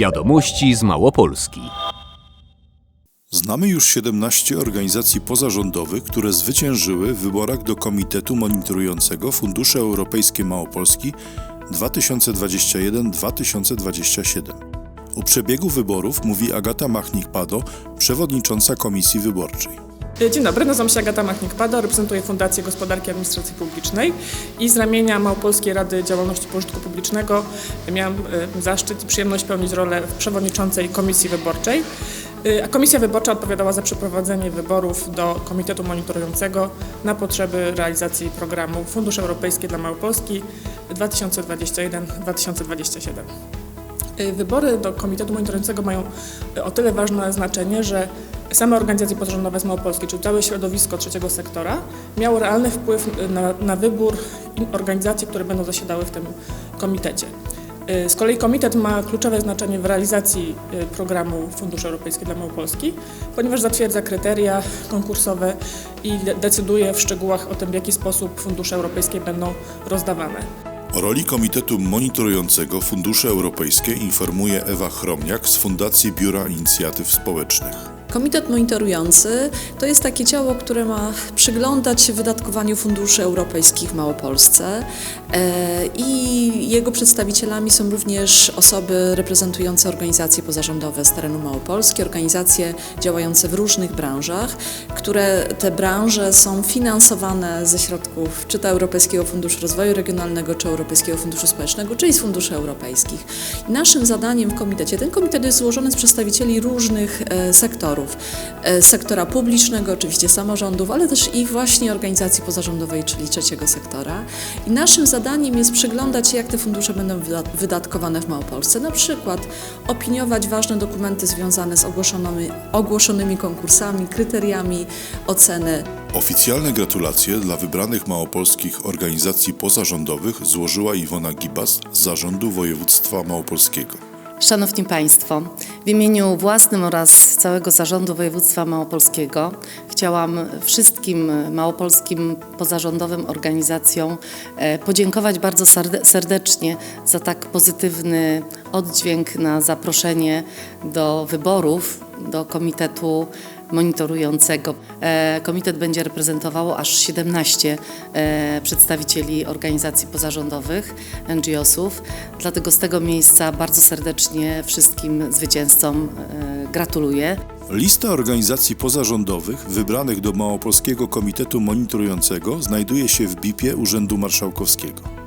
Wiadomości z Małopolski. Znamy już 17 organizacji pozarządowych, które zwyciężyły w wyborach do Komitetu Monitorującego Fundusze Europejskie Małopolski 2021-2027. O przebiegu wyborów mówi Agata Machnik-Pado, przewodnicząca Komisji Wyborczej. Dzień dobry, nazywam się Agata Machnik-Pada, reprezentuję Fundację Gospodarki Administracji Publicznej i z ramienia Małopolskiej Rady Działalności Pożytku Publicznego miałam e, zaszczyt i przyjemność pełnić rolę przewodniczącej Komisji Wyborczej. E, A Komisja Wyborcza odpowiadała za przeprowadzenie wyborów do Komitetu Monitorującego na potrzeby realizacji programu Fundusze Europejskie dla Małopolski 2021-2027. Y, Wybory do Komitetu Monitorującego mają o tyle ważne znaczenie, że same organizacje pozarządowe z Małopolski, czyli całe środowisko trzeciego sektora, miało realny wpływ na, na wybór organizacji, które będą zasiadały w tym komitecie. Y, Z kolei komitet ma kluczowe znaczenie w realizacji y, programu Fundusze Europejskie dla Małopolski, ponieważ zatwierdza kryteria konkursowe i de- decyduje w szczegółach o tym, w jaki sposób fundusze europejskie będą rozdawane. O roli Komitetu Monitorującego Fundusze Europejskie informuje Ewa Chromniak z Fundacji Biura Inicjatyw Społecznych. Komitet monitorujący to jest takie ciało, które ma przyglądać się wydatkowaniu funduszy europejskich w Małopolsce e, i jego przedstawicielami są również osoby reprezentujące organizacje pozarządowe z terenu Małopolski, organizacje działające w różnych branżach, które te branże są finansowane ze środków czy to Europejskiego Funduszu Rozwoju Regionalnego, czy Europejskiego Funduszu Społecznego, czyli z funduszy europejskich. Naszym zadaniem w komitecie, ten komitet jest złożony z przedstawicieli różnych e, sektorów, e, sektora publicznego, oczywiście samorządów, ale też i właśnie organizacji pozarządowej, czyli trzeciego sektora. I naszym zadaniem jest przyglądać się, jak te fundusze będą wyda- wydatkowane w Małopolsce. Na przykład opiniować ważne dokumenty związane z ogłoszonymi, ogłoszonymi konkursami, kryteriami oceny Oficjalne gratulacje dla wybranych małopolskich organizacji pozarządowych złożyła Iwona Gibas z Zarządu Województwa Małopolskiego. Szanowni Państwo, w imieniu własnym oraz całego Zarządu Województwa Małopolskiego chciałam wszystkim małopolskim pozarządowym organizacjom e, podziękować bardzo serde- serdecznie za tak pozytywny oddźwięk na zaproszenie do wyborów do Komitetu monitorującego. E, Komitet będzie reprezentowało aż 17 e, przedstawicieli organizacji pozarządowych, NGO-sów. Dlatego z tego miejsca bardzo serdecznie wszystkim zwycięzcom e, gratuluję. Lista organizacji pozarządowych wybranych do Małopolskiego Komitetu Monitorującego znajduje się w BIP-ie Urzędu Marszałkowskiego.